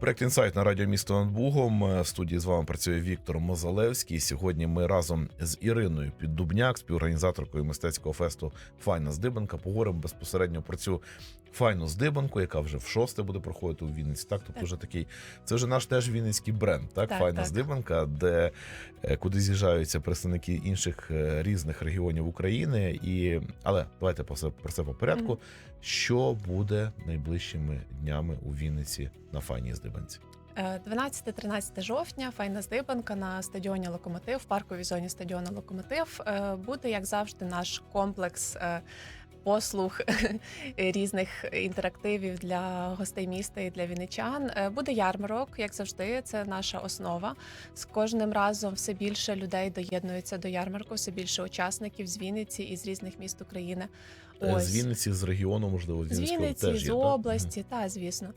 Проект інсайт на радіо місто над Бугом. Е, В студії з вами працює Віктор Мозалевський. Сьогодні ми разом з Іриною Піддубняк, співорганізаторкою мистецького фесту Файна Здибанка, поговоримо безпосередньо про цю файну здибанку, яка вже в шосте буде проходити у Вінниці. Так, тобто Так. вже такий, це вже наш теж вінницький бренд, так, Так, файна так. здибанка, де е, куди з'їжджаються представники інших е, різних регіонів України. І але давайте про це про це по порядку. Мгм. Що буде найближчими днями у Вінниці на файній здибанці? Е, 12-13 жовтня файна здибанка на стадіоні Локомотив, в парковій зоні стадіону Локомотив. Е, Буде, як завжди, наш комплекс е, послуг різних інтерактивів для гостей міста і для вінничан. Е, Буде ярмарок, як завжди, це наша основа. З кожним разом все більше людей доєднується до ярмарку, все більше учасників з Вінниці і з різних міст України. Ось. З Вінниці, з регіону, можливо, з З Вінницького Вінниці, теж з є, так? області, та звісно.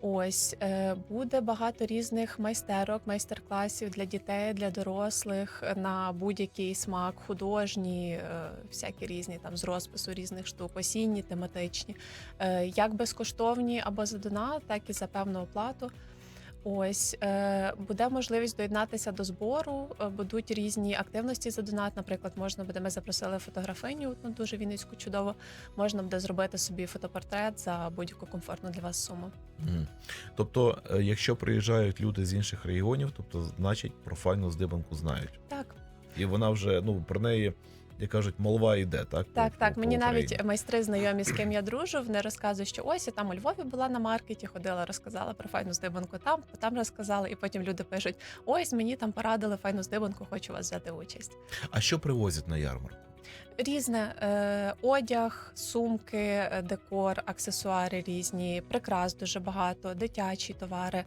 Ось е, буде багато різних майстерок, майстер-класів для дітей, для дорослих на будь-який смак, художні, е, всякі різні там з розпису різних штук, осінні, тематичні, е, як безкоштовні або за донат, так і за певну оплату. Ось е, буде можливість доєднатися до збору. е, Будуть різні активності за донат. Наприклад, можна буде. Ми запросили фотографиню, ну дуже вінницьку чудово. Можна буде зробити собі фотопортрет за будь-яку комфортну для вас суму. Мгм. Тобто, е, якщо приїжджають люди з інших регіонів, тобто, значить, про файну здибанку знають. Так, І вона вже, ну, про неї, як кажуть, молва йде, так? по- так, так. по- Мені по навіть майстри знайомі, з ким я дружу, вони розказують, що ось я там у Львові була на маркеті, ходила, розказала про файну здибанку там, там розказала, і потім люди пишуть: ось мені там порадили файну здибанку, хочу у вас взяти участь. А що привозять на ярмарку? Різне е, одяг, сумки, е, декор, аксесуари різні, прикрас дуже багато, дитячі товари,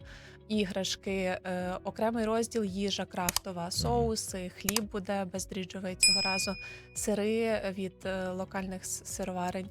іграшки, е, окремий розділ їжа крафтова, соуси, хліб буде бездріжджовий цього разу, сири від е, локальних сироварень.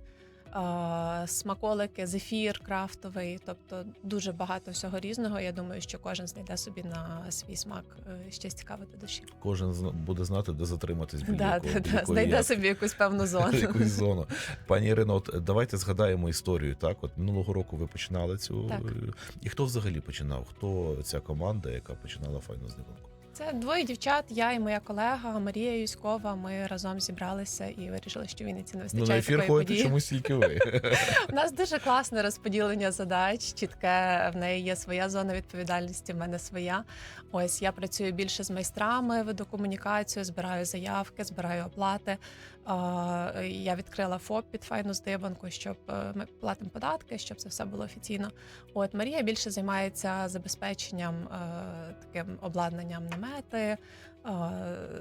Смаколики, зефір крафтовий, тобто дуже багато всього різного. Я думаю, що кожен знайде собі на свій смак е, щось цікаве до душі. Кожен буде знати, де затриматись біля Да, якого- да, біля да, якої знайде ягодки. собі якусь певну зону. якусь зону. Пані Ірино, от давайте згадаємо історію. Так, от минулого року ви починали цю. Так. е, І хто взагалі починав? Хто ця команда, яка починала файну здибанку? Це двоє дівчат, я і моя колега Марія Юськова. Ми разом зібралися і вирішили, що в Вінниці не Ну, вистачає на ефір ходите чомусь тільки ви. У нас дуже класне розподілення задач. Чітке в неї є своя зона відповідальності, в мене своя. Ось я працюю більше з майстрами, веду комунікацію, збираю заявки, збираю оплати. А, Я відкрила ФОП під файну здибанку, щоб е, ми платимо податки, щоб це все було офіційно. От Марія більше займається забезпеченням е, таким обладнанням намети, е,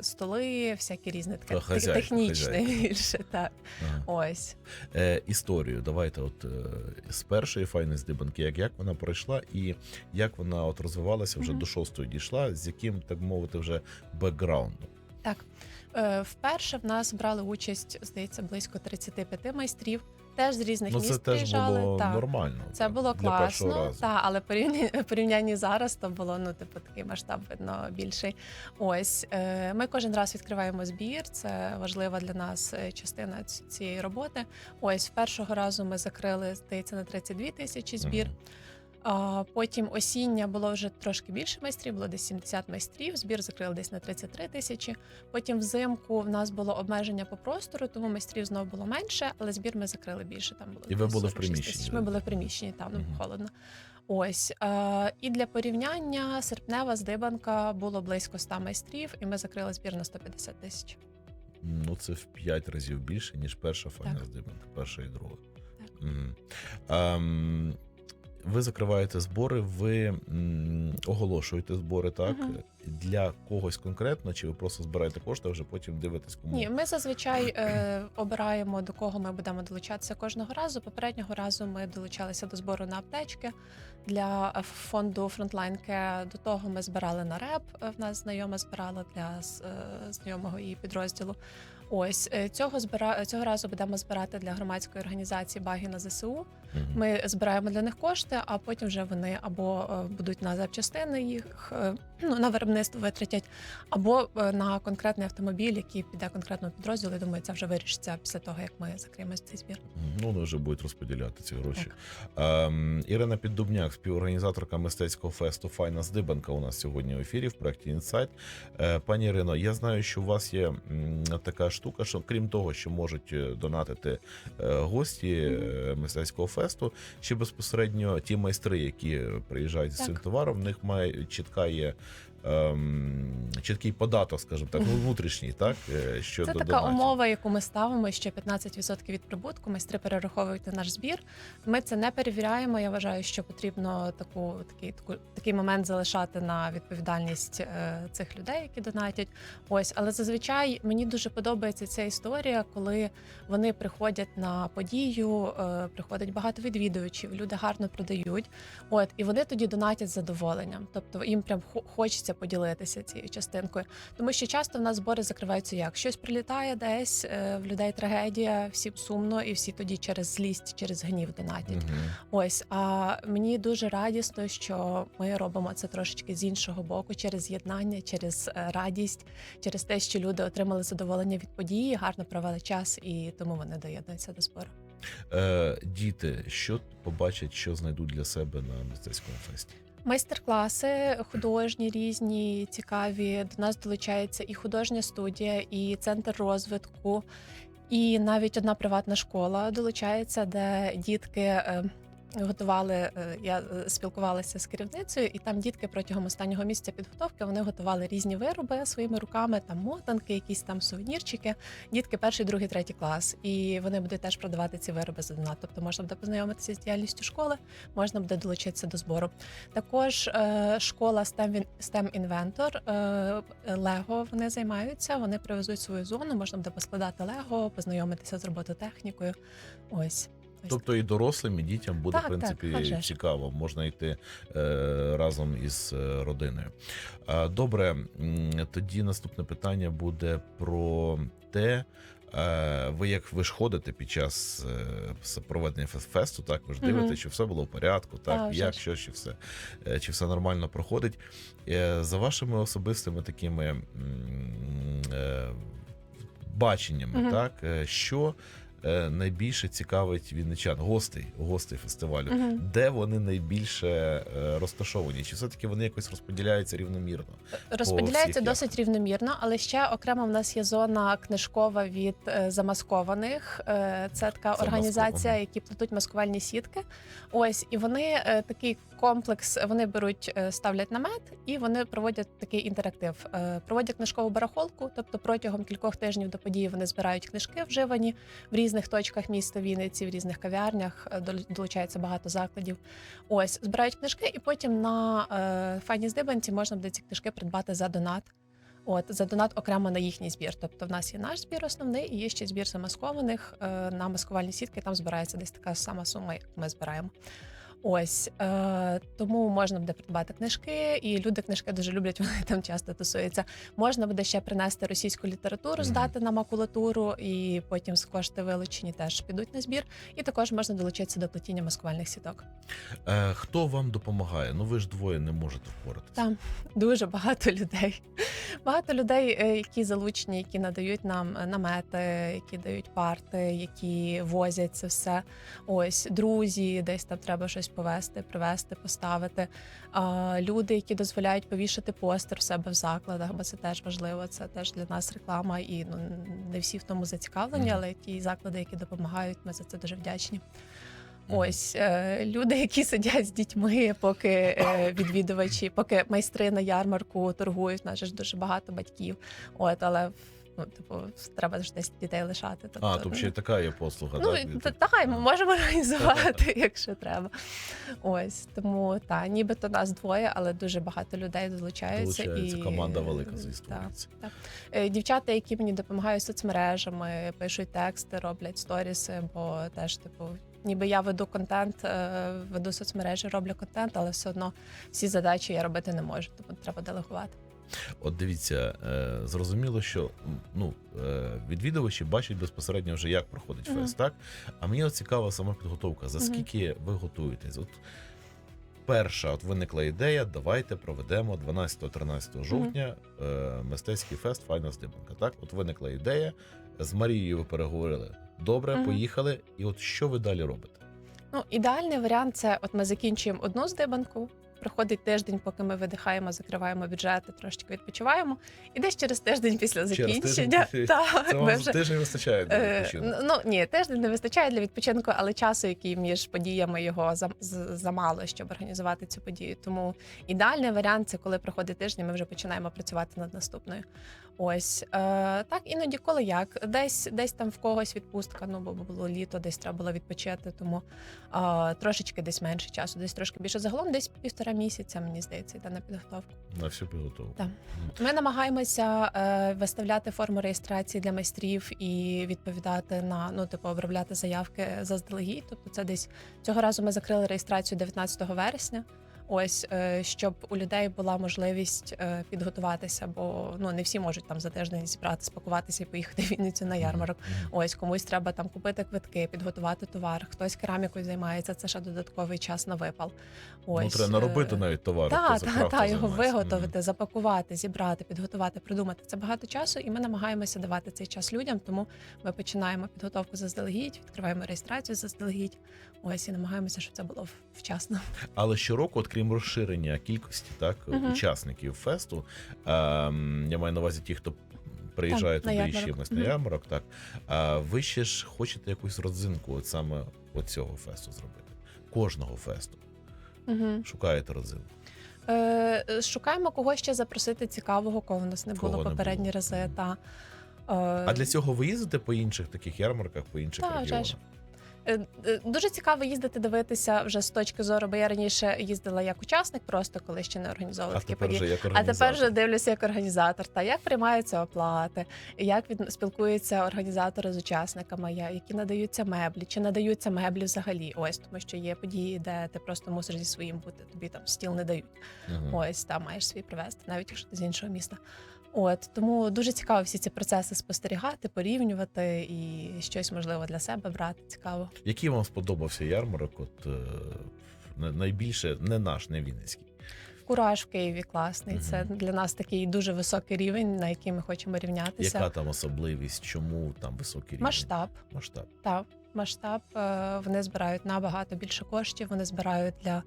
столи, всякі різні таке хазяйка, технічне хазяйка. більше. Так, Ага. ось. Е, історію. Давайте, от е, з першої файної здибанки, як, як вона пройшла, і як вона от розвивалася вже Мгм. до шостої дійшла, з яким, так мовити, вже бекграундом. Так, Е, вперше в нас брали участь, здається, близько 35 майстрів, теж з різних Ну, це міст теж приїжджали. було так. нормально. Це так, було класно, та, але порівнянні, порівнянні зараз то було ну, типу, такий масштаб видно більший. Ось е, ми кожен раз відкриваємо збір. Це важлива для нас е, частина цієї роботи. Ось першого разу ми закрили, здається, на 32 тисячі збір. Мгм. Потім осіння було вже трошки більше майстрів, було десь 70 майстрів. Збір закрили десь на 33 тисячі. Потім взимку в нас було обмеження по простору, тому майстрів знову було менше, але збір ми закрили більше. Там було І ви були в приміщенні, Ми були в приміщенні, там Мгм. холодно. Ось е, і для порівняння серпнева здибанка було близько 100 майстрів, і ми закрили збір на 150 тисяч. Ну, це в 5 разів більше, ніж перша файна здибанка, перша і друга. Так. Мгм. Ем, ви закриваєте збори, ви оголошуєте збори, так? Мгм. Для когось конкретно, чи ви просто збираєте кошти, а вже потім дивитесь, кому? Ні, ми зазвичай е, обираємо до кого ми будемо долучатися кожного разу. Попереднього разу ми долучалися до збору на аптечки для е, фонду Care. До того ми збирали на РЕП. е, В нас знайома збирала для е, знайомого її підрозділу. Ось е, цього збира... цього разу будемо збирати для громадської організації Баги на ЗСУ. Ми збираємо для них кошти, а потім вже вони або е, будуть на запчастини їх е, ну, на виробництво витратять, або на конкретний автомобіль, який піде конкретному підрозділу. Я думаю, це вже вирішиться після того, як ми закриємо цей збір. Ну, вони вже будуть розподіляти ці гроші. Ем, Ірина Піддубняк, співорганізаторка мистецького фесту Файна Здибанка, у нас сьогодні в ефірі в проєкті Інсайт. Е, пані Ірино, я знаю, що у вас є така штука, що крім того, що можуть е, донатити е, гості е, мистецького фесту, ще безпосередньо ті майстри, які приїжджають з цим товаром, в них має чітка є. Ем, чіткий податок, скажімо так, ну, внутрішній, так е, щодо Це така донатів. умова, яку ми ставимо, що 15% від прибутку майстри перераховують на наш збір. Ми це не перевіряємо. Я вважаю, що потрібно таку такий таку, такий момент залишати на відповідальність е, цих людей, які донатять. Ось, але зазвичай мені дуже подобається ця історія, коли вони приходять на подію, е, приходить багато відвідувачів, люди гарно продають. От і вони тоді донатять з задоволенням. Тобто їм прям хо- хочеться поділитися цією частинкою. Тому що часто в нас збори закриваються як щось прилітає десь, е, в людей трагедія, всім сумно, і всі тоді через злість, через гнів донатять. Мгм. Ось а мені дуже радісно, що ми робимо це трошечки з іншого боку, через єднання, через е, радість, через те, що люди отримали задоволення від події, гарно провели час, і тому вони доєднуються до збору. Е, діти, що побачать, що знайдуть для себе на мистецькому фесті? Майстер-класи художні, різні, цікаві. До нас долучається і художня студія, і центр розвитку, і навіть одна приватна школа долучається, де дітки. Готували, е, я е, спілкувалася з керівницею, і там дітки протягом останнього місяця підготовки вони готували різні вироби своїми руками, там мотанки, якісь там сувенірчики. Дітки перший, другий, третій клас, і вони будуть теж продавати ці вироби за донат. Тобто можна буде познайомитися з діяльністю школи, можна буде долучитися до збору. Також е, школа STEM, STEM Inventor, Лего вони займаються. Вони привезуть свою зону, можна буде поскладати Лего, познайомитися з робототехнікою. Ось. Тобто і дорослим, і дітям буде Так, в принципі так, а цікаво. Можна йти е, разом із е, родиною. А, добре, тоді наступне питання буде про те. е, Ви як ви ж ходите під час е, проведення фесту, так ви ж дивитеся, чи все було в порядку, так вже як що, чи все, чи все нормально проходить. За вашими особистими такими баченнями, так що найбільше цікавить вінничан, гостей, гостей фестивалю, Мгм. де вони найбільше е, розташовані? Чи все-таки вони якось розподіляються рівномірно? Розподіляється всіх досить рівномірно, але ще окремо в нас є зона книжкова від е, замаскованих. Е, Це така організація, які плетуть маскувальні сітки. Ось і вони е, такий комплекс. Вони беруть, е, ставлять намет і вони проводять такий інтерактив. Е, Проводять книжкову барахолку, тобто протягом кількох тижнів до події вони збирають книжки вживані в різних точках міста Вінниці, в різних кав'ярнях. е, Долучається багато закладів. Ось збирають книжки, і потім на е, файні здибанці можна буде ці книжки придбати за донат. От за донат окремо на їхній збір. Тобто, в нас є наш збір основний, і є ще збір замаскованих е, на маскувальні сітки. Там збирається десь така сама сума, як ми збираємо. Ось е, тому можна буде придбати книжки, і люди книжки дуже люблять. Вони там часто тусуються. Можна буде ще принести російську літературу, здати на макулатуру, і потім з кошти вилучені теж підуть на збір. І також можна долучитися до плетіння маскувальних сіток. Е, Хто вам допомагає? Ну ви ж двоє не можете впоратися. Там дуже багато людей. Багато людей, е, які залучені, які надають нам е, намети, які дають парти, які возять це все. Ось друзі, десь там треба щось повезти, привезти, поставити. А, люди, які дозволяють повішати постер в себе в закладах, бо це теж важливо. Це теж для нас реклама, і ну не всі в тому зацікавлені, але ті заклади, які допомагають, ми за це дуже вдячні. Ось е, люди, які сидять з дітьми, поки е, відвідувачі, поки майстри на ярмарку торгують. У нас ж дуже багато батьків. От, але ну, типу, треба ж десь дітей лишати. Тобто, А, тобто ще й така є послуга. Ну, так? та- та, ми можемо організувати, якщо треба. Ось тому та нібито нас двоє, але дуже багато людей долучаються. Долучається і команда велика та. зістворюється. Е, Дівчата, які мені допомагають соцмережами, пишуть тексти, роблять сторіси, бо теж, типу, ніби я веду контент, е, веду соцмережі, роблю контент, але все одно всі задачі я робити не можу, тому треба делегувати. От дивіться, е, зрозуміло, що ну, е, відвідувачі бачать безпосередньо вже, як проходить Мгм. фест, так? А мені от цікава сама підготовка. За скільки ви готуєтесь? От перша от виникла ідея, давайте проведемо 12-13 жовтня е, мистецький фест Файна здибанка. Так, от виникла ідея. З Марією ви переговорили. Добре, Мгм. поїхали. І от що ви далі робите? Ну, ідеальний варіант це от ми закінчуємо одну здибанку. Проходить тиждень, поки ми видихаємо, закриваємо бюджети, трошечки відпочиваємо. І десь через тиждень після тиждень закінчення. Так, Це вам вже, тиждень вистачає для Е, відпочинку. Ну ні, тиждень не вистачає для відпочинку, але часу, який між подіями його замало, щоб організувати цю подію. Тому ідеальний варіант це коли проходить тиждень, ми вже починаємо працювати над наступною. Ось е, так іноді, коли як, десь десь там в когось відпустка. Ну бо було літо, десь треба було відпочити, тому е, трошечки десь менше часу, десь трошки більше. Загалом десь півтора місяця, мені здається, йде на підготовку. На всю підготовку. Так. Ми намагаємося е, виставляти форму реєстрації для майстрів і відповідати на ну, типу, обробляти заявки заздалегідь. Тобто, це десь цього разу ми закрили реєстрацію 19 вересня. Ось е, щоб у людей була можливість е, підготуватися, бо ну не всі можуть там за тиждень зібрати, спакуватися і поїхати в Вінницю на ярмарок. Ось комусь треба там купити квитки, підготувати товар. Хтось керамікою займається. Це ще додатковий час на випал. Ось ну, треба наробити е, навіть товар. так, так, заправкою його виготовити, запакувати, зібрати, підготувати, придумати. Це багато часу, і ми намагаємося давати цей час людям. Тому ми починаємо підготовку заздалегідь, відкриваємо реєстрацію заздалегідь. Ось і намагаємося, щоб це було вчасно. Але щороку, от крім розширення кількості так Мгм. учасників фесту, ем, я маю на увазі ті, хто на туди ще ярмарок. на ярмарок, так а ви ще ж хочете якусь родзинку, от саме от цього фесту зробити. Кожного фесту Угу. шукаєте родзинку. Е, е, шукаємо когось ще запросити цікавого, кого в нас не Кого було не попередні було. рази. Та, А для цього ви їздите по інших таких ярмарках, по інших вже регіонах? Е, е, Дуже цікаво їздити дивитися вже з точки зору, бо я раніше їздила як учасник, просто коли ще не організовувала А такі події. А тепер вже дивлюся як організатор, та як приймаються оплати, як від спілкуються організатори з учасниками, які надаються меблі, чи надаються меблі взагалі. Ось тому, що є події, де ти просто мусиш зі своїм бути. Тобі там стіл не дають. Мгм. Ось там маєш свій привезти, навіть якщо ти з іншого міста. От тому дуже цікаво всі ці процеси спостерігати, порівнювати і щось можливо для себе брати. Цікаво. Який вам сподобався ярмарок? От е, найбільше не наш, не Вінницький. Кураж в Києві класний. Це для нас такий дуже високий рівень, на який ми хочемо рівнятися. Яка там особливість? Чому там високий рівень? Масштаб. Масштаб. Так, масштаб. Е, Вони збирають набагато більше коштів. Вони збирають для.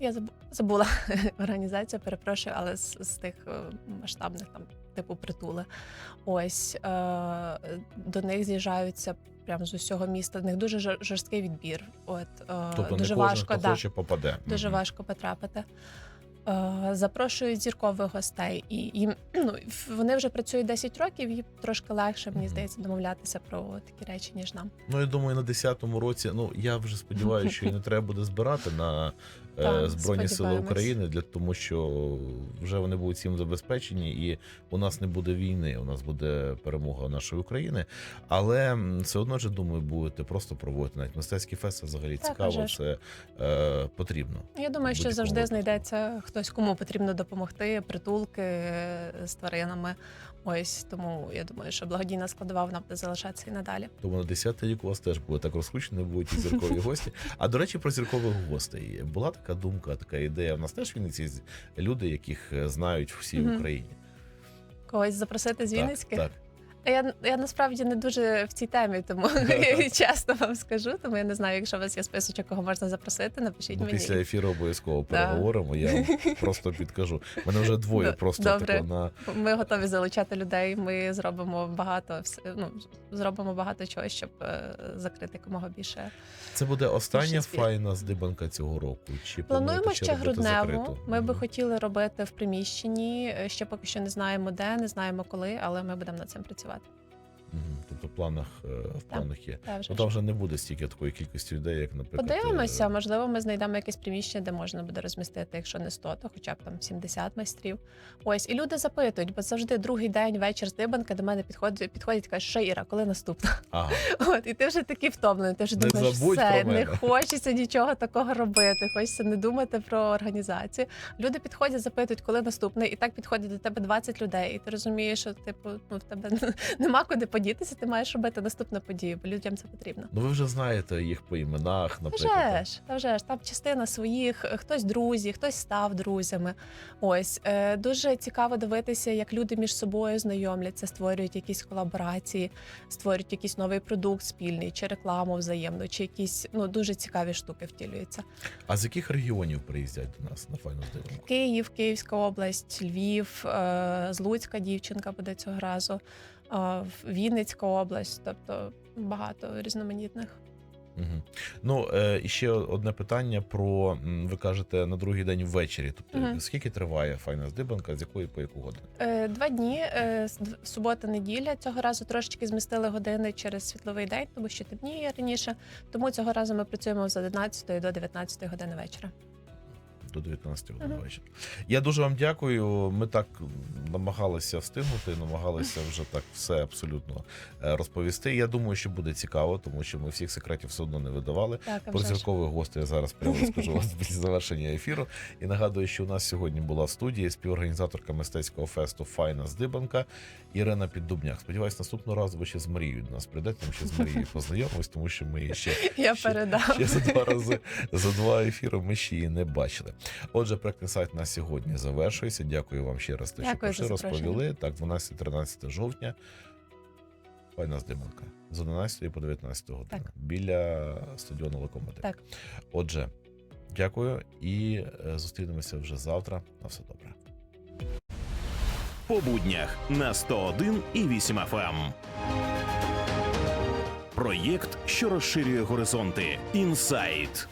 Я забу- забула організацію, перепрошую, але з, з тих е, масштабних там, типу притули. Ось е, до них з'їжджаються прямо з усього міста. В них дуже жор- жорсткий відбір. От е, Тобто дуже не кожен, важко, хто да, хоче, попаде. дуже Мгм. важко потрапити. Е, Запрошують зіркових гостей, і їм ну вони вже працюють 10 років. Їм трошки легше, мені здається, домовлятися про такі речі, ніж нам. Ну, я думаю, на 10-му році, ну я вже сподіваюся, що і не треба буде збирати на е, Так, Збройні Сили. України, для тому що вже вони будуть всім забезпечені, і у нас не буде війни, у нас буде перемога нашої України. Але все одно ж думаю, будете просто проводити навіть мистецький фест. Взагалі Так, цікаво, це е, потрібно. Я думаю, що завжди випадку. знайдеться хтось, кому потрібно допомогти, притулки з тваринами. Ось тому я думаю, що благодійна складова вона буде залишатися і надалі. Тому на 10-й рік у вас теж буде так розкручено, будуть і зіркові гості. А до речі, про зіркових гостей була така думка, така ідея. У нас теж Вінниці люди, яких е, знають всі в Україні. Когось запросити з Так, Вінницьких. Так, А Я, я насправді не дуже в цій темі, тому чесно вам скажу. Тому я не знаю, якщо у вас є списочок, кого можна запросити, напишіть мені. після ефіру обов'язково переговоримо. Я вам просто підкажу. Мене вже двоє просто добре. на Ми готові залучати людей. Ми зробимо багато ну, зробимо багато чого, щоб е, закрити якомога більше. це буде остання файна здибанка цього року. Чи Плануємо ще грудневу. Ми би хотіли робити в приміщенні. Е, Ще поки що не знаємо де, не знаємо коли, але ми будемо над цим працювати. Мгм. Тобто в планах е, в планах є. Та вже Ну там вже не буде стільки такої кількості людей, як наприклад. Подивимося, е, можливо, ми знайдемо якесь приміщення, де можна буде розмістити, якщо не 100, то хоча б там 70 майстрів. Ось, і люди запитують, бо завжди другий день, вечір з дибанки до мене підходять, підходять і кажуть, що Іра, коли наступна? Ага. От, і ти вже такий втомлений, ти вже Не думаєш, все, не хочеться нічого такого робити, хочеться не думати про організацію. Люди підходять, запитують, коли наступний, і так підходять до тебе 20 людей, і ти розумієш, що типу, ну в тебе нема куди подітися, ти маєш робити наступну подію, бо людям це потрібно. Ну ви вже знаєте їх по іменах, Та наприклад. Вже ж, та вже ж там частина своїх, е, хтось друзі, хтось став друзями. Ось е, дуже цікаво дивитися, як люди між собою знайомляться, створюють якісь колаборації, створюють якийсь новий продукт спільний, чи рекламу взаємну, чи якісь ну дуже цікаві штуки втілюються. А з яких регіонів приїздять до нас на файну здивинку? Київ, Київська область, Львів, е, з Луцька дівчинка буде цього разу, Вінницька область, тобто багато різноманітних. Угу. Ну е, і ще одне питання про ви кажете на другий день ввечері. Тобто Мгм. скільки триває файна здибанка, з якої по яку годину? Е, Два дні е, субота, неділя. Цього разу трошечки змістили години через світловий день, тому що темніє раніше. Тому цього разу ми працюємо з 11 до 19 години вечора. До 19 годин Мгм. вечора. Я дуже вам дякую. Ми так намагалися встигнути, намагалися вже так все абсолютно е, розповісти. Я думаю, що буде цікаво, тому що ми всіх секретів все одно не видавали. Так, Про зіркових гостей я зараз прямо розкажу вас після завершення ефіру. І нагадую, що у нас сьогодні була в студії співорганізаторка мистецького фесту Файна Здибанка Ірина Піддубняк. Сподіваюсь, наступного разу ви ще з Марією до нас прийдете. Ми ще з Марією познайомимось, тому що ми ще Я ще- передам. ще за два рази за два ефіри. Ми ще її не бачили. Отже, проектний сайт на сьогодні завершується. Дякую вам ще раз, те, що прийшли, розповіли. Так, 12-13 жовтня. Файна здибанка. З 11 по 19 годину. Так. Біля стадіону Локомотив. Так. Отже, дякую і е, зустрінемося вже завтра. На все добре. по буднях на 101 і 8 FM. Проєкт, що розширює горизонти. Інсайт.